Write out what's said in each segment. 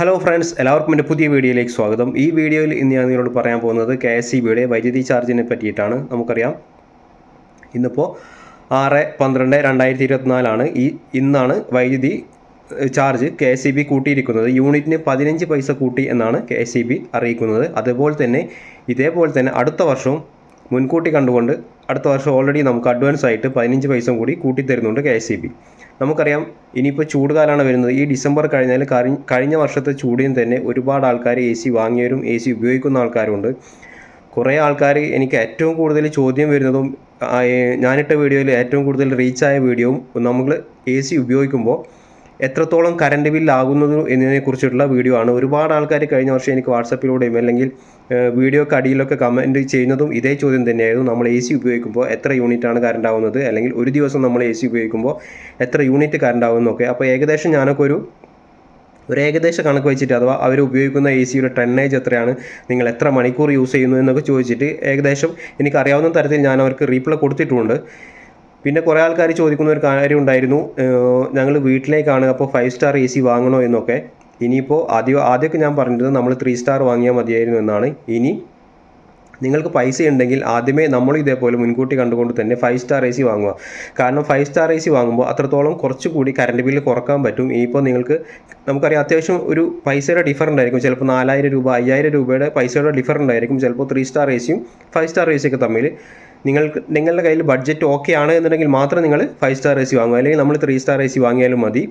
Hello friends എല്ലാവർക്കും എന്റെ പുതിയ വീഡിയോയിലേക്ക് സ്വാഗതം. ഈ വീഡിയോയിൽ ഇന്ന് ഞാൻ നിങ്ങളോട് പറയാൻ പോകുന്നത് കെ എസ് സി ബിയുടെ വൈദ്യുതി ചാർജിനെ പറ്റിയിട്ടാണ് നമുക്കറിയാം. ഇന്നിപ്പോൾ ആറ് പന്ത്രണ്ട് രണ്ടായിരത്തി ഇരുപത്തിനാലാണ് ഈ ഇന്നാണ് വൈദ്യുതി charge K S C B കൂട്ടിയിരിക്കുന്നത്. യൂണിറ്റിന് പതിനഞ്ച് പൈസ കൂട്ടി എന്നാണ് കെ എസ് സി ബി അറിയിക്കുന്നത്. അതുപോലെ തന്നെ ഇതേപോലെ തന്നെ അടുത്ത വർഷവും മുൻകൂട്ടി കണ്ടുകൊണ്ട് അടുത്ത വർഷം ഓൾറെഡി നമുക്ക് അഡ്വാൻസ് ആയിട്ട് പതിനഞ്ച് പൈസ കൂടി കൂട്ടി തരുന്നുണ്ട് കെ എസ് സി ബി നമുക്കറിയാം ഇനിയിപ്പോൾ ചൂട് കാലമാണ് വരുന്നത്. ഈ ഡിസംബർ കഴിഞ്ഞാൽ കഴി- കഴിഞ്ഞ വർഷത്തെ ചൂടിന് തന്നെ ഒരുപാട് ആൾക്കാർ എ സി വാങ്ങിയവരും എ സി ഉപയോഗിക്കുന്ന ആൾക്കാരുണ്ട് കുറേ ആൾക്കാർ എനിക്ക് ഏറ്റവും കൂടുതൽ ചോദ്യം വരുന്നതും ഞാനിട്ട വീഡിയോയിൽ ഏറ്റവും കൂടുതൽ റീച്ചായ വീഡിയോയും നമ്മൾ എ സി ഉപയോഗിക്കുമ്പോൾ എത്രത്തോളം കറണ്ട് ബില്ലാകുന്നത് എന്നതിനെക്കുറിച്ചിട്ടുള്ള വീഡിയോ ആണ്. ഒരുപാട് ആൾക്കാർ കഴിഞ്ഞ വർഷം എനിക്ക് വാട്സപ്പിലൂടെയും അല്ലെങ്കിൽ വീഡിയോക്ക് അടിയിലൊക്കെ കമന്റ് ചെയ്യുന്നതും ഇതേ ചോദ്യം തന്നെയായിരുന്നു. നമ്മൾ എ സി ഉപയോഗിക്കുമ്പോൾ എത്ര യൂണിറ്റാണ് കറണ്ട് ആവുന്നത്? അല്ലെങ്കിൽ ഒരു ദിവസം നമ്മൾ എ സി ഉപയോഗിക്കുമ്പോൾ എത്ര യൂണിറ്റ് കറണ്ട് ആവുന്നൊക്കെ അപ്പോൾ ഏകദേശം ഞാനൊക്കെ ഒരു ഒരു ഏകദേശ കണക്ക് വെച്ചിട്ട് അഥവാ അവർ ഉപയോഗിക്കുന്ന എ സിയുടെ ടണ്ണേജ് എത്രയാണ് നിങ്ങൾ എത്ര മണിക്കൂർ യൂസ് ചെയ്യുന്നു എന്നൊക്കെ ചോദിച്ചിട്ട് ഏകദേശം എനിക്കറിയാവുന്ന തരത്തിൽ ഞാൻ അവർക്ക് റീപ്ലൈ കൊടുത്തിട്ടുണ്ട്. പിന്നെ കുറേ ആൾക്കാർ ചോദിക്കുന്ന ഒരു കാര്യം ഉണ്ടായിരുന്നു. ഞങ്ങൾ വീട്ടിലേക്കാണ് അപ്പോൾ ഫൈവ് സ്റ്റാർ എ സി വാങ്ങണോ എന്നൊക്കെ. ഇനിയിപ്പോൾ ആദ്യം ആദ്യമൊക്കെ ഞാൻ പറഞ്ഞിരുന്നത് നമ്മൾ ത്രീ സ്റ്റാർ വാങ്ങിയാൽ മതിയായിരുന്നു എന്നാണ്. ഇനി നിങ്ങൾക്ക് പൈസ ഉണ്ടെങ്കിൽ ആദ്യമേ നമ്മൾ ഇതേപോലെ മുൻകൂട്ടി കണ്ടുകൊണ്ട് തന്നെ ഫൈവ് സ്റ്റാർ എ സി വാങ്ങുക. കാരണം ഫൈവ് സ്റ്റാർ എ സി വാങ്ങുമ്പോൾ അത്രത്തോളം കുറച്ചുകൂടി കറണ്ട് ബില്ല് കുറയ്ക്കാൻ പറ്റും. ഇനിയിപ്പോൾ നിങ്ങൾക്ക് നമുക്കറിയാം അത്യാവശ്യം ഒരു പൈസയുടെ ഡിഫറന്റ് ആയിരിക്കും ചിലപ്പോൾ നാലായിരം രൂപ അയ്യായിരം രൂപയുടെ പൈസയുടെ ഡിഫറന്റ് ആയിരിക്കും ചിലപ്പോൾ ത്രീ സ്റ്റാർ എ സിയും ഫൈവ് സ്റ്റാർ എ സിയൊക്കെ തമ്മിൽ നിങ്ങൾക്ക് നിങ്ങളുടെ കയ്യിൽ ബഡ്ജറ്റ് ഓക്കെ ആണ് എന്നുണ്ടെങ്കിൽ മാത്രം നിങ്ങൾ ഫൈവ് സ്റ്റാർ എ സി വാങ്ങുക. അല്ലെങ്കിൽ നമ്മൾ ത്രീ സ്റ്റാർ എ സി വാങ്ങിയാലും മതി.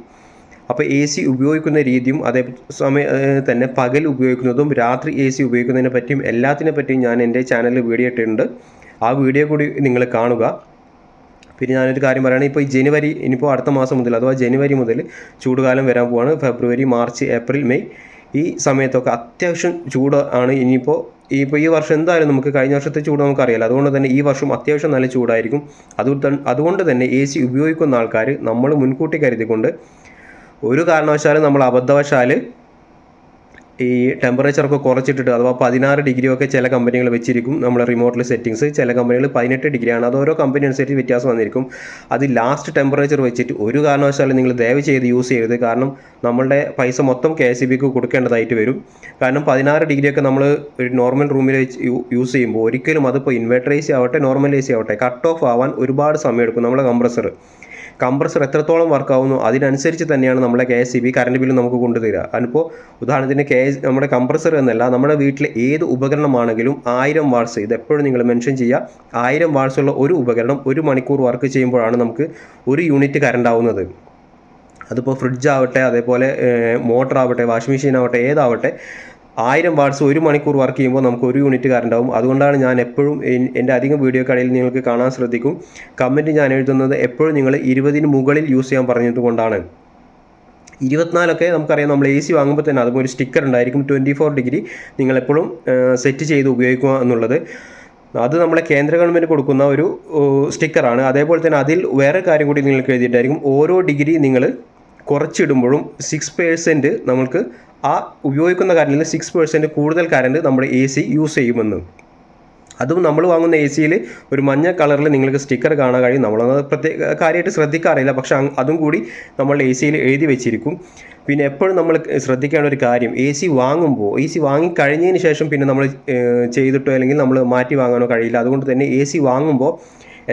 അപ്പോൾ എ സി ഉപയോഗിക്കുന്ന രീതിയും അതേ സമയം തന്നെ പകൽ ഉപയോഗിക്കുന്നതും രാത്രി എ സി ഉപയോഗിക്കുന്നതിനെ പറ്റിയും എല്ലാത്തിനെ പറ്റിയും ഞാൻ എന്റെ ചാനലിൽ വീഡിയോ ഇട്ടിട്ടുണ്ട്. ആ വീഡിയോ കൂടി നിങ്ങൾ കാണുക. പിന്നെ ഞാനൊരു കാര്യം പറയുകയാണെങ്കിൽ ഇപ്പോൾ ഈ ജനുവരി ഇനിയിപ്പോൾ അടുത്ത മാസം മുതൽ അഥവാ ജനുവരി മുതൽ ചൂടുകാലം വരാൻ പോവാണ്. ഫെബ്രുവരി മാർച്ച് ഏപ്രിൽ മെയ് ഈ സമയത്തൊക്കെ അത്യാവശ്യം ചൂട് ആണ്. ഇനിയിപ്പോൾ ഈ ഇപ്പോൾ ഈ വർഷം എന്തായാലും നമുക്ക് കഴിഞ്ഞ വർഷത്തെ ചൂട് നമുക്കറിയാലോ അതുകൊണ്ട് തന്നെ ഈ വർഷം അത്യാവശ്യം നല്ല ചൂടായിരിക്കും. അതുകൊണ്ട് അതുകൊണ്ട് തന്നെ എ സി ഉപയോഗിക്കുന്ന ആൾക്കാർ നമ്മൾ മുൻകൂട്ടി കരുതിക്കൊണ്ട് ഒരു കാരണവശാലും നമ്മൾ അബദ്ധവശാൽ ഈ ടെമ്പറേച്ചറൊക്കെ കുറച്ചിട്ടിട്ട് അഥവാ പതിനാറ് ഡിഗ്രിയൊക്കെ ചില കമ്പനികൾ വെച്ചിരിക്കും നമ്മൾ റിമോട്ടിൽ സെറ്റിങ്സ് ചില കമ്പനികൾ പതിനെട്ട് ഡിഗ്രിയാണ് അത് ഓരോ കമ്പനി അനുസരിച്ച് വ്യത്യാസം വന്നിരിക്കും. അത് ലാസ്റ്റ് ടെമ്പറേച്ചർ വെച്ചിട്ട് ഒരു കാരണവശാലും നിങ്ങൾ ദയവ് ചെയ്ത് യൂസ് ചെയ്യരുത്. കാരണം നമ്മളുടെ പൈസ മൊത്തം കെ എസ് ബിക്ക് കൊടുക്കേണ്ടതായിട്ട് വരും. കാരണം പതിനാറ് ഡിഗ്രിയൊക്കെ നമ്മൾ ഒരു നോർമൽ റൂമിൽ യൂസ് ചെയ്യുമ്പോൾ ഒരിക്കലും അതിപ്പോൾ ഇൻവെർട്ടർ എ സി ആവട്ടെ നോർമൽ എ സി ആവട്ടെ കട്ട് ഓഫ് ആവാൻ ഒരുപാട് സമയം എടുക്കും നമ്മുടെ കംപ്രസർ കംപ്രസർ എത്രത്തോളം വർക്ക് ആവുന്നു അതിനനുസരിച്ച് തന്നെയാണ് നമ്മുടെ K S C B current bill നമുക്ക് കൊണ്ടുതരിക. അതിപ്പോൾ ഉദാഹരണത്തിന് കെ എസ് നമ്മുടെ കംപ്രസർ എന്നല്ല നമ്മുടെ വീട്ടിലെ ഏത് ഉപകരണമാണെങ്കിലും ആയിരം വാട്ട്സ് ഇത് എപ്പോഴും നിങ്ങൾ മെൻഷൻ ചെയ്യുക ആയിരം വാട്ട്സ് ഉള്ള ഒരു ഉപകരണം ഒരു മണിക്കൂർ വർക്ക് ചെയ്യുമ്പോഴാണ് നമുക്ക് ഒരു യൂണിറ്റ് കറണ്ട് ആവുന്നത്. അതിപ്പോൾ ഫ്രിഡ്ജ് ആവട്ടെ അതേപോലെ മോട്ടർ ആവട്ടെ വാഷിംഗ് മെഷീൻ ആവട്ടെ ഏതാവട്ടെ ആയിരം വാട്ട്സ് ഒരു മണിക്കൂർ വർക്ക് ചെയ്യുമ്പോൾ നമുക്ക് ഒരു യൂണിറ്റ് കറണ്ട് ആവും. അതുകൊണ്ടാണ് ഞാൻ എപ്പോഴും എന്റെ അധികം വീഡിയോ കടയിൽ നിങ്ങൾക്ക് കാണാൻ ശ്രദ്ധിക്കും. കമന്റ് ഞാൻ എഴുതുന്നത് എപ്പോഴും നിങ്ങൾ ഇരുപതിന് മുകളിൽ യൂസ് ചെയ്യാൻ പറഞ്ഞതുകൊണ്ടാണ് ഇരുപത്തിനാലൊക്കെ നമുക്കറിയാം നമ്മൾ എ സി വാങ്ങുമ്പോൾ തന്നെ അതുപോലെ ഒരു സ്റ്റിക്കർ ഉണ്ടായിരിക്കും. ട്വന്റി ഫോർ ഡിഗ്രി നിങ്ങളെപ്പോഴും സെറ്റ് ചെയ്ത് ഉപയോഗിക്കുക എന്നുള്ളത്. അത് നമ്മളെ കേന്ദ്ര ഗവൺമെന്റ് കൊടുക്കുന്ന ഒരു സ്റ്റിക്കറാണ് അതേപോലെ തന്നെ അതിൽ വേറെ കാര്യം കൂടി നിങ്ങൾക്ക് എഴുതിയിട്ടായിരിക്കും. ഓരോ ഡിഗ്രി നിങ്ങൾ കുറച്ചിടുമ്പോഴും സിക്സ് പേഴ്സന്റ് നമ്മൾക്ക് ആ ഉപയോഗിക്കുന്ന കറണ്ടിൽ സിക്സ് പെർസെന്റ് കൂടുതൽ കറണ്ട് നമ്മുടെ എ സി യൂസ് ചെയ്യുമെന്ന്. അതും നമ്മൾ വാങ്ങുന്ന എ സിയിൽ ഒരു മഞ്ഞ കളറിൽ നിങ്ങൾക്ക് സ്റ്റിക്കർ കാണാൻ കഴിയും. നമ്മളത് പ്രത്യേക കാര്യമായിട്ട് ശ്രദ്ധിക്കാറില്ല പക്ഷെ അതും കൂടി നമ്മൾ എ സിയിൽ എഴുതി വെച്ചിരിക്കും. പിന്നെ എപ്പോഴും നമ്മൾ ശ്രദ്ധിക്കേണ്ട ഒരു കാര്യം എ സി വാങ്ങുമ്പോൾ എ സി വാങ്ങിക്കഴിഞ്ഞതിന് ശേഷം പിന്നെ നമ്മൾ ചെയ്തിട്ടോ അല്ലെങ്കിൽ നമ്മൾ മാറ്റി വാങ്ങാനോ കഴിയില്ല. അതുകൊണ്ട് തന്നെ എ സി വാങ്ങുമ്പോൾ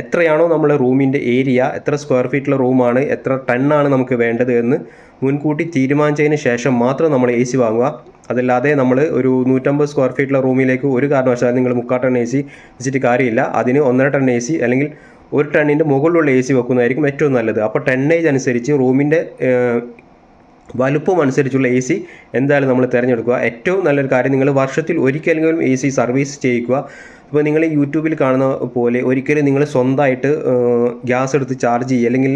എത്രയാണോ നമ്മുടെ റൂമിന്റെ ഏരിയ എത്ര സ്ക്വയർ ഫീറ്റുള്ള റൂമാണ് എത്ര ടണ്ണാണ് നമുക്ക് വേണ്ടത് എന്ന് മുൻകൂട്ടി തീരുമാനിച്ചതിന് ശേഷം മാത്രം നമ്മൾ എ സി വാങ്ങുക. അതല്ലാതെ നമ്മൾ ഒരു നൂറ്റമ്പത് സ്ക്വയർ ഫീറ്റുള്ള റൂമിലേക്ക് ഒരു കാരണവശാലും നിങ്ങൾ മുക്കാൽ ടൺ എ സി വെച്ചിട്ട് കാര്യമില്ല. അതിന് ഒന്നര ടൺ എ സി അല്ലെങ്കിൽ ഒരു ടണ്ണിന്റെ മുകളിലുള്ള എ സി വെക്കുന്നതായിരിക്കും ഏറ്റവും നല്ലത്. അപ്പോൾ ടണ്ണേജ് അനുസരിച്ച് റൂമിന്റെ വലുപ്പം അനുസരിച്ചുള്ള എ സി എന്തായാലും നമ്മൾ തിരഞ്ഞെടുക്കുക. ഏറ്റവും നല്ലൊരു കാര്യം നിങ്ങൾ വർഷത്തിൽ ഒരിക്കലെങ്കിലും എ സി സർവീസ് ചെയ്യിക്കുക ഇപ്പോൾ നിങ്ങൾ യൂട്യൂബിൽ കാണുന്ന പോലെ ഒരിക്കലും നിങ്ങൾ സ്വന്തമായിട്ട് ഗ്യാസ് എടുത്ത് ചാർജ് ചെയ്യുക. അല്ലെങ്കിൽ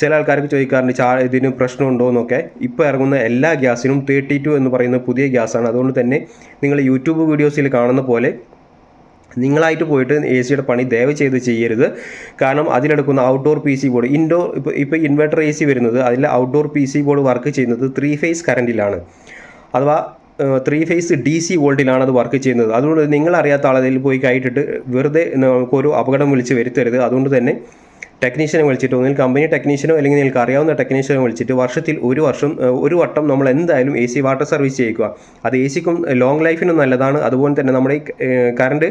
ചില ആൾക്കാർക്ക് ചോദിക്കാറുണ്ട് ചാ ഇതിന് പ്രശ്നമുണ്ടോ എന്നൊക്കെ. ഇപ്പോൾ ഇറങ്ങുന്ന എല്ലാ ഗ്യാസിനും തേർട്ടി ടു എന്ന് പറയുന്ന പുതിയ ഗ്യാസാണ്. അതുകൊണ്ട് തന്നെ നിങ്ങൾ യൂട്യൂബ് വീഡിയോസിൽ കാണുന്ന പോലെ നിങ്ങളായിട്ട് പോയിട്ട് എ സിയുടെ പണി ദയവ് ചെയ്ത് ചെയ്യരുത്. കാരണം അതിലെടുക്കുന്ന outdoor P C board indoor ഇപ്പോൾ ഇപ്പോൾ ഇൻവെർട്ടർ എ സി വരുന്നത് അതിൽ outdoor P C board work ചെയ്യുന്നത് ത്രീ ഫേസ് കറണ്ടിലാണ് അഥവാ ത്രീ ഫേസ് ഡി സി വോൾട്ടിലാണ് അത് വർക്ക് ചെയ്യുന്നത്. അതുകൊണ്ട് നിങ്ങൾ അറിയാത്ത ആളതിൽ പോയി കയറ്റിട്ട് വെറുതെ നമുക്കൊരു അപകടം വിളിച്ച് വരുത്തരുത്. അതുകൊണ്ട് തന്നെ ടെക്നീഷ്യനെ വിളിച്ചിട്ട് ഒന്നിൽ കമ്പനി ടെക്നീഷ്യനോ അല്ലെങ്കിൽ നിങ്ങൾക്ക് അറിയാവുന്ന ടെക്നീഷ്യനെ വിളിച്ചിട്ട് വർഷത്തിൽ ഒരു വർഷം ഒരു വട്ടം നമ്മൾ എന്തായാലും എ സി വാട്ടർ സർവീസ് ചെയ്യിക്കുക. അത് എ സിക്കും ലോങ് ലൈഫിനും നല്ലതാണ്. അതുപോലെ തന്നെ നമ്മുടെ ഈ കറണ്ട്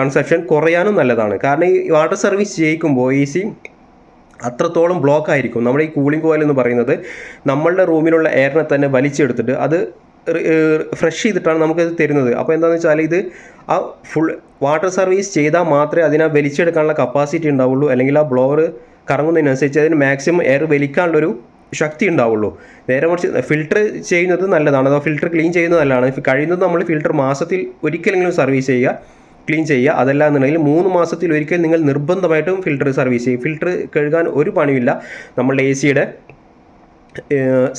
കൺസെപ്ഷൻ കുറയാനും നല്ലതാണ്. കാരണം ഈ വാട്ടർ സർവീസ് ചെയ്യിക്കുമ്പോൾ എ സി അത്രത്തോളം ബ്ലോക്ക് ആയിരിക്കും. നമ്മുടെ ഈ കൂളിംഗ് കോയിൽ എന്ന് പറയുന്നത് നമ്മളുടെ റൂമിലുള്ള എയറിനെ തന്നെ വലിച്ചെടുത്തിട്ട് അത് ഫ്രഷ് ചെയ്തിട്ടാണ് നമുക്കത് തരുന്നത്. അപ്പോൾ എന്താണെന്ന് വെച്ചാൽ ഇത് ആ ഫുൾ വാട്ടർ സർവീസ് ചെയ്താൽ മാത്രമേ അതിനെ വലിച്ചെടുക്കാനുള്ള കപ്പാസിറ്റി ഉണ്ടാവുള്ളൂ. അല്ലെങ്കിൽ ആ ബ്ലോവർ കറങ്ങുന്നതിനനുസരിച്ച് അതിന് മാക്സിമം എയർ വലിക്കാനുള്ളൊരു ശക്തി ഉണ്ടാവുള്ളൂ. നേരെ മറിച്ച് ഫിൽട്ടർ ചെയ്യുന്നത് നല്ലതാണ്. അഥവാ ഫിൽട്ടർ ക്ലീൻ ചെയ്യുന്നത് നല്ലതാണ്. കഴിയുന്നത് നമ്മൾ ഫിൽട്ടർ മാസത്തിൽ ഒരിക്കലെങ്കിലും സർവീസ് ചെയ്യുക ക്ലീൻ ചെയ്യുക. അതല്ല എന്നുണ്ടെങ്കിൽ മൂന്ന് മാസത്തിൽ ഒരിക്കൽ നിങ്ങൾ നിർബന്ധമായിട്ടും ഫിൽട്ടർ സർവീസ് ചെയ്യും. ഫിൽട്ടർ കഴുകാൻ ഒരു പണിയില്ല നമ്മളുടെ എ സിയുടെ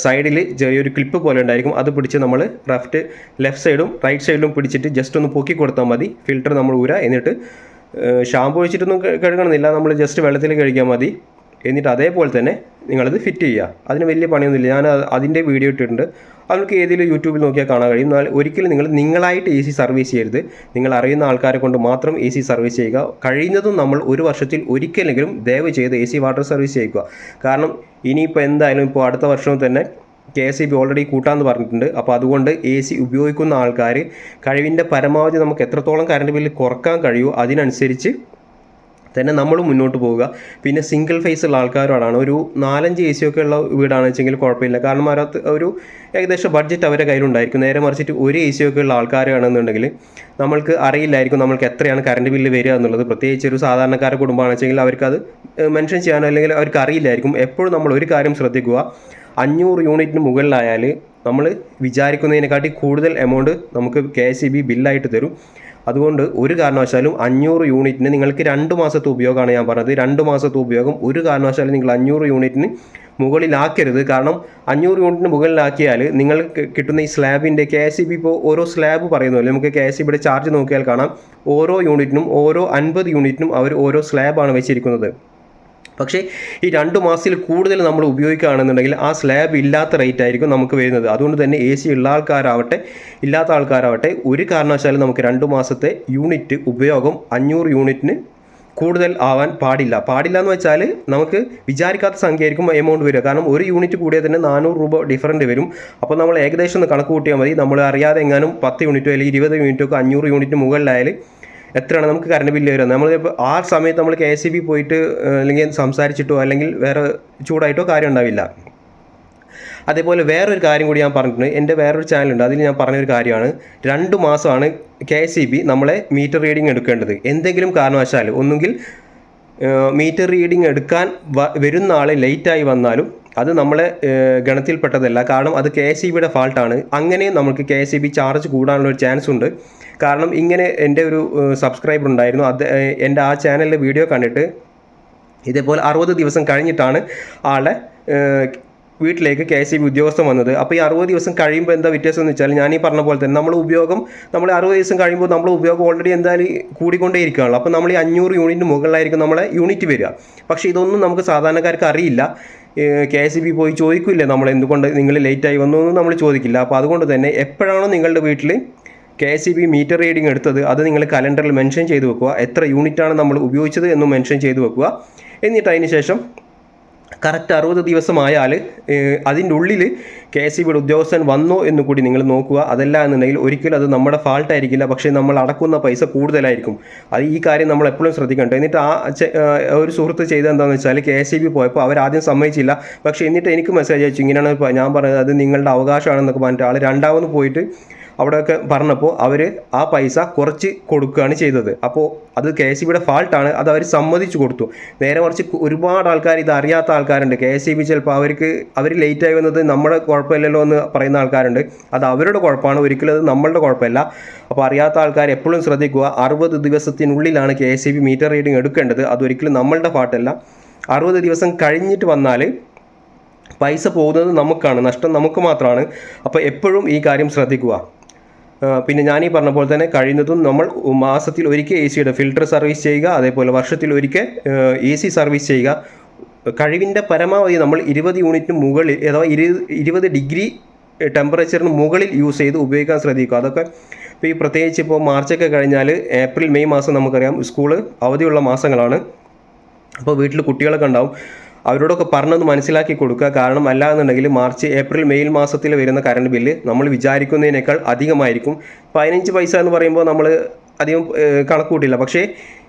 സൈഡിൽ ചെറിയൊരു ക്ലിപ്പ് പോലെ ഉണ്ടായിരിക്കും. അത് പിടിച്ച് നമ്മൾ ലെഫ്റ്റ് ലെഫ്റ്റ് സൈഡും റൈറ്റ് സൈഡിലും പിടിച്ചിട്ട് ജസ്റ്റ് ഒന്ന് പൊക്കി കൊടുത്താൽ മതി. ഫിൽറ്റർ നമ്മൾ ഊര എന്നിട്ട് ഷാമ്പു ഒഴിച്ചിട്ടൊന്നും കഴുകണമെന്നില്ല. നമ്മൾ ജസ്റ്റ് വെള്ളത്തിൽ കഴുകിയാൽ മതി. എന്നിട്ട് അതേപോലെ തന്നെ നിങ്ങളത് ഫിറ്റ് ചെയ്യുക. അതിന് വലിയ പണിയൊന്നുമില്ല. ഞാൻ അത് അതിന്റെ വീഡിയോ ഇട്ടിട്ടുണ്ട്. അവർക്ക് ഏതെങ്കിലും യൂട്യൂബിൽ നോക്കിയാൽ കാണാൻ കഴിയും. എന്നാൽ ഒരിക്കലും നിങ്ങൾ നിങ്ങളായിട്ട് എ സി സർവീസ് ചെയ്യരുത്. നിങ്ങൾ അറിയുന്ന ആൾക്കാരെ കൊണ്ട് മാത്രം എ സി സർവീസ് ചെയ്യുക. കഴിയുന്നതും നമ്മൾ ഒരു വർഷത്തിൽ ഒരിക്കലെങ്കിലും ദയവ് ചെയ്ത് എ സി വാട്ടർ സർവീസ് ചെയ്യുക. കാരണം ഇനിയിപ്പോൾ എന്തായാലും ഇപ്പോൾ അടുത്ത വർഷം തന്നെ K S E B already കൂട്ടാമെന്ന് പറഞ്ഞിട്ടുണ്ട്. അപ്പോൾ അതുകൊണ്ട് എ സി ഉപയോഗിക്കുന്ന ആൾക്കാർ കഴിവിന്റെ പരമാവധി നമുക്ക് എത്രത്തോളം കറണ്ട് ബില്ല് കുറയ്ക്കാൻ കഴിയുമോ അതിനനുസരിച്ച് തന്നെ നമ്മൾ മുന്നോട്ട് പോവുക. പിന്നെ സിംഗിൾ ഫേസ് ഉള്ള ആൾക്കാരോടാണ്. ഒരു നാലഞ്ച് എ സി ഒക്കെ ഉള്ള വീടാണെന്ന് വെച്ചെങ്കിൽ കുഴപ്പമില്ല. കാരണം അതിനകത്ത് ഒരു ഏകദേശം ബഡ്ജറ്റ് അവരുടെ കയ്യിലുണ്ടായിരിക്കും. നേരെ മറിച്ചിട്ട് ഒരു എ സി ഒക്കെ ഉള്ള ആൾക്കാരാണെന്നുണ്ടെങ്കിൽ നമ്മൾക്ക് അറിയില്ലായിരിക്കും നമ്മൾക്ക് എത്രയാണ് കറണ്ട് ബില്ല് വരിക എന്നുള്ളത്. പ്രത്യേകിച്ച് ഒരു സാധാരണക്കാരുടെ കുടുംബമാണെന്ന് വെച്ചെങ്കിൽ അവർക്കത് മെൻഷൻ ചെയ്യാനോ അല്ലെങ്കിൽ അവർക്ക് അറിയില്ലായിരിക്കും. എപ്പോഴും നമ്മൾ ഒരു കാര്യം ശ്രദ്ധിക്കുക. അഞ്ഞൂറ് യൂണിറ്റിന് മുകളിലായാൽ നമ്മൾ വിചാരിക്കുന്നതിനെക്കാട്ടി കൂടുതൽ എമൗണ്ട് നമുക്ക് കെ എസ് ഇ ബി ബില്ലായിട്ട് തരും. അതുകൊണ്ട് ഒരു കാരണവശാലും അഞ്ഞൂറ് യൂണിറ്റിന് നിങ്ങൾക്ക് രണ്ട് മാസത്തെ ഉപയോഗമാണ് ഞാൻ പറഞ്ഞത്. രണ്ട് മാസത്തെ ഉപയോഗം ഒരു കാരണവശാലും നിങ്ങൾ അഞ്ഞൂറ് യൂണിറ്റിന് മുകളിലാക്കരുത്. കാരണം അഞ്ഞൂറ് യൂണിറ്റിന് മുകളിലാക്കിയാൽ നിങ്ങൾക്ക് കിട്ടുന്ന ഈ സ്ലാബിന്റെ കെ എസ് ഇ ബി ഇപ്പോൾ ഓരോ സ്ലാബ് പറയുന്നതല്ലേ നമുക്ക് കെ എസ് ഇ ബിയുടെ ചാർജ് നോക്കിയാൽ കാണാം. ഓരോ യൂണിറ്റിനും ഓരോ അൻപത് യൂണിറ്റിനും അവർ ഓരോ സ്ലാബാണ് വെച്ചിരിക്കുന്നത്. പക്ഷേ ഈ രണ്ട് മാസത്തിൽ കൂടുതൽ നമ്മൾ ഉപയോഗിക്കുകയാണെന്നുണ്ടെങ്കിൽ ആ സ്ലാബ് ഇല്ലാത്ത റേറ്റ് ആയിരിക്കും നമുക്ക് വരുന്നത്. അതുകൊണ്ട് തന്നെ എ സി ഉള്ള ആൾക്കാരാവട്ടെ ഇല്ലാത്ത ആൾക്കാരാവട്ടെ ഒരു കാരണവശാലും നമുക്ക് രണ്ട് മാസത്തെ യൂണിറ്റ് ഉപയോഗം അഞ്ഞൂറ് യൂണിറ്റിന് കൂടുതൽ ആവാൻ പാടില്ല. പാടില്ല എന്ന് വെച്ചാൽ നമുക്ക് വിചാരിക്കാത്ത സംഖ്യ ആയിരിക്കും എമൗണ്ട് വരിക. കാരണം ഒരു യൂണിറ്റ് കൂടിയാൽ തന്നെ നാനൂറ് രൂപ ഡിഫറന്റ് വരും. അപ്പോൾ നമ്മൾ ഏകദേശം ഒന്ന് കണക്ക് കൂട്ടിയാൽ മതി. നമ്മൾ അറിയാതെ എങ്ങാനും പത്ത് യൂണിറ്റോ അല്ലെങ്കിൽ ഇരുപത് യൂണിറ്റോ ഒക്കെ അഞ്ഞൂറ് യൂണിറ്റ് മുകളിലായാൽ എത്രയാണ് നമുക്ക് കറണ്ട് ബില്ല് വരുന്നത്? നമ്മളിപ്പോൾ ആ സമയത്ത് നമ്മൾ കെ എസ് ബി പോയിട്ട് അല്ലെങ്കിൽ സംസാരിച്ചിട്ടോ അല്ലെങ്കിൽ വേറെ ചൂടായിട്ടോ കാര്യം ഉണ്ടാവില്ല. അതേപോലെ വേറൊരു കാര്യം കൂടി ഞാൻ പറഞ്ഞിട്ടുണ്ട്. എന്റെ വേറൊരു ചാനലുണ്ട് അതിൽ ഞാൻ പറഞ്ഞൊരു കാര്യമാണ്. രണ്ട് മാസമാണ് കെ എസ് ബി നമ്മളെ മീറ്റർ റീഡിംഗ് എടുക്കേണ്ടത്. എന്തെങ്കിലും കാരണവശാൽ ഒന്നുകിൽ മീറ്റർ റീഡിംഗ് എടുക്കാൻ വരുന്ന ആൾ ലേറ്റായി വന്നാലും അത് നമ്മളെ ഗണത്തിൽപ്പെട്ടതല്ല. കാരണം അത് കെ എസ് ഇ ബിയുടെ ഫാൾട്ടാണ്. അങ്ങനെ നമുക്ക് K S E B charge കൂടാനുള്ള ഒരു ചാൻസ് ഉണ്ട്. കാരണം ഇങ്ങനെ എന്റെ ഒരു സബ്സ്ക്രൈബർ ഉണ്ടായിരുന്നു. അത് എന്റെ ആ ചാനലിലെ വീഡിയോ കണ്ടിട്ട് ഇതേപോലെ അറുപത് ദിവസം കഴിഞ്ഞിട്ടാണ് ആളെ വീട്ടിലേക്ക് കെ ഇ ബി ഉദ്യോഗസ്ഥൻ വന്നത്. അപ്പോൾ ഈ അറുപത് ദിവസം കഴിയുമ്പോൾ എന്താ വ്യത്യാസം എന്ന് വെച്ചാൽ ഞാൻ ഈ പറഞ്ഞ പോലെ തന്നെ നമ്മൾ ഉപയോഗം നമ്മൾ അറുപത് ദിവസം കഴിയുമ്പോൾ നമ്മൾ ഉപയോഗം ഓൾറെഡി എന്തായാലും കൂടിക്കൊണ്ടേ ഇരിക്കുകയാണല്ലോ അപ്പോൾ നമ്മൾ ഈ അഞ്ഞൂറ് യൂണിറ്റ് മുകളിലായിരിക്കും നമ്മളെ യൂണിറ്റ് വരിക. പക്ഷേ ഇതൊന്നും നമുക്ക് സാധാരണക്കാർക്ക് അറിയില്ല. കെ എസ് ബി പോയി ചോദിക്കില്ല നമ്മൾ എന്തുകൊണ്ട് നിങ്ങൾ ലേറ്റായി വന്നു എന്ന് നമ്മൾ ചോദിക്കില്ല. അപ്പോൾ അതുകൊണ്ട് തന്നെ എപ്പോഴാണോ നിങ്ങളുടെ വീട്ടിൽ K S C B meter reading എടുത്തത് അത് നിങ്ങൾ കലണ്ടറിൽ മെൻഷൻ ചെയ്ത് വെക്കുക. എത്ര യൂണിറ്റാണ് നമ്മൾ ഉപയോഗിച്ചത് എന്നും മെൻഷൻ ചെയ്ത് വെക്കുക. എന്നിട്ട് അതിന് ശേഷം കറക്റ്റ് അറുപത് ദിവസമായാൽ അതിന്റെ ഉള്ളിൽ കെ എസ് ഇ ബിയുടെ ഉദ്യോഗസ്ഥൻ വന്നോ എന്ന് കൂടി നിങ്ങൾ നോക്കുക. അതല്ല എന്നുണ്ടെങ്കിൽ ഒരിക്കലും അത് നമ്മുടെ ഫാൾട്ട് ആയിരിക്കില്ല. പക്ഷേ നമ്മൾ അടക്കുന്ന പൈസ കൂടുതലായിരിക്കും. അത് ഈ കാര്യം നമ്മൾ എപ്പോഴും ശ്രദ്ധിക്കണം എന്നിട്ട് ആ ഒരു സുഹൃത്ത് ചെയ്തത് എന്താണെന്ന് വെച്ചാൽ കെ എസ് ഇ ബി പോയപ്പോൾ അവർ ആദ്യം സമ്മതിച്ചില്ല. പക്ഷേ എന്നിട്ട് എനിക്ക് മെസ്സേജ് അയച്ചു. ഇങ്ങനെയാണ് ഞാൻ പറഞ്ഞത്. അത് നിങ്ങളുടെ അവകാശമാണെന്നൊക്കെ പറഞ്ഞിട്ട് ആൾ രണ്ടാമത് പോയിട്ട് അവിടെയൊക്കെ പറഞ്ഞപ്പോൾ അവർ ആ പൈസ കുറച്ച് കൊടുക്കുകയാണ് ചെയ്തത്. അപ്പോൾ അത് കെ എസ് ബിയുടെ ഫാൾട്ടാണ് അത് അവർ സമ്മതിച്ചു കൊടുത്തു. നേരെ മറിച്ച് ഒരുപാട് ആൾക്കാർ ഇത് അറിയാത്ത ആൾക്കാരുണ്ട്. കെ എസ് ബി ചിലപ്പോൾ അവർക്ക് അവർ ലേറ്റായി വന്നത് നമ്മുടെ കുഴപ്പമില്ലല്ലോ എന്ന് പറയുന്ന ആൾക്കാരുണ്ട്. അത് അവരുടെ കുഴപ്പമാണ്. ഒരിക്കലും അത് നമ്മളുടെ കുഴപ്പമില്ല. അപ്പോൾ അറിയാത്ത ആൾക്കാർ എപ്പോഴും ശ്രദ്ധിക്കുക. അറുപത് ദിവസത്തിനുള്ളിലാണ് K S B meter reading എടുക്കേണ്ടത്. അതൊരിക്കലും നമ്മളുടെ ഫാൾട്ടല്ല അറുപത് ദിവസം കഴിഞ്ഞിട്ട് വന്നാൽ പൈസ പോകുന്നത് നമുക്കാണ്. നഷ്ടം നമുക്ക് മാത്രമാണ്. അപ്പോൾ എപ്പോഴും ഈ കാര്യം ശ്രദ്ധിക്കുക. പിന്നെ ഞാൻ ഈ പറഞ്ഞ പോലെ തന്നെ കഴിയുന്നതും നമ്മൾ മാസത്തിൽ ഒരിക്കൽ എ സിയുടെ ഫിൽട്ടർ സർവീസ് ചെയ്യുക അതേപോലെ വർഷത്തിൽ ഒരിക്കൽ എ സി സർവീസ് ചെയ്യുക. കഴിവിന്റെ പരമാവധി നമ്മൾ ഇരുപത് യൂണിറ്റിന് മുകളിൽ അഥവാ ഇരുപത് ഡിഗ്രി ടെമ്പറേച്ചറിന് മുകളിൽ യൂസ് ചെയ്ത് ഉപയോഗിക്കാൻ ശ്രദ്ധിക്കുക. അതൊക്കെ ഇപ്പോൾ ഈ പ്രത്യേകിച്ച് ഇപ്പോൾ മാർച്ചൊക്കെ കഴിഞ്ഞാൽ ഏപ്രിൽ മെയ് മാസം നമുക്കറിയാം സ്കൂൾ അവധിയുള്ള മാസങ്ങളാണ്. അപ്പോൾ വീട്ടിൽ കുട്ടികളൊക്കെ ഉണ്ടാവും. അവരോടൊക്കെ പറഞ്ഞൊന്ന് മനസ്സിലാക്കി കൊടുക്കുക. കാരണം അല്ലാന്നുണ്ടെങ്കിൽ മാർച്ച് ഏപ്രിൽ മെയ് മാസത്തിൽ വരുന്ന കറണ്ട് ബില്ല് നമ്മൾ വിചാരിക്കുന്നതിനേക്കാൾ അധികമായിരിക്കും. പതിനഞ്ച് പൈസ എന്ന് പറയുമ്പോൾ നമ്മൾ അധികം കണക്കുകൂട്ടില്ല കണക്ക് കൂട്ടില്ല. പക്ഷേ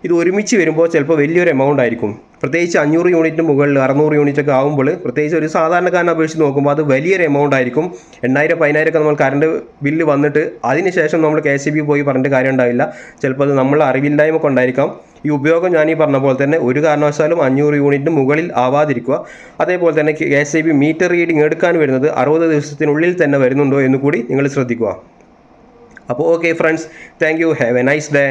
ഇത് ഒരുമിച്ച് വരുമ്പോൾ ചിലപ്പോൾ വലിയൊരു എമൗണ്ട് ആയിരിക്കും. പ്രത്യേകിച്ച് അഞ്ഞൂറ് യൂണിറ്റിന് മുകളിൽ അറുന്നൂറ് യൂണിറ്റ് ഒക്കെ ആകുമ്പോൾ പ്രത്യേകിച്ച് ഒരു സാധാരണക്കാരനെ അപേക്ഷിച്ച് നോക്കുമ്പോൾ അത് വലിയൊരു എമൗണ്ട് ആയിരിക്കും. എണ്ണായിരം പതിനായിരം ഒക്കെ നമ്മൾ കറണ്ട് ബില്ല് വന്നിട്ട് അതിനുശേഷം നമ്മൾ കെ സി ബി പോയി പറഞ്ഞിട്ട് കാര്യം ഉണ്ടാവില്ല ചിലപ്പോൾ അത് നമ്മൾ അറിവില്ലായ്മ കൊണ്ടായിരിക്കാം. ഈ ഉപയോഗം ഞാൻ ഈ പറഞ്ഞ പോലെ തന്നെ ഒരു കാരണവശാലും അഞ്ഞൂറ് യൂണിറ്റിന് മുകളിൽ ആവാതിരിക്കുക. അതേപോലെ തന്നെ കെ എസ് മീറ്റർ റീഡിംഗ് എടുക്കാൻ വരുന്നത് അറുപത് ദിവസത്തിനുള്ളിൽ തന്നെ വരുന്നുണ്ടോ എന്ന് കൂടി നിങ്ങൾ ശ്രദ്ധിക്കുക. അപ്പോൾ okay friends thank you. Have a nice day.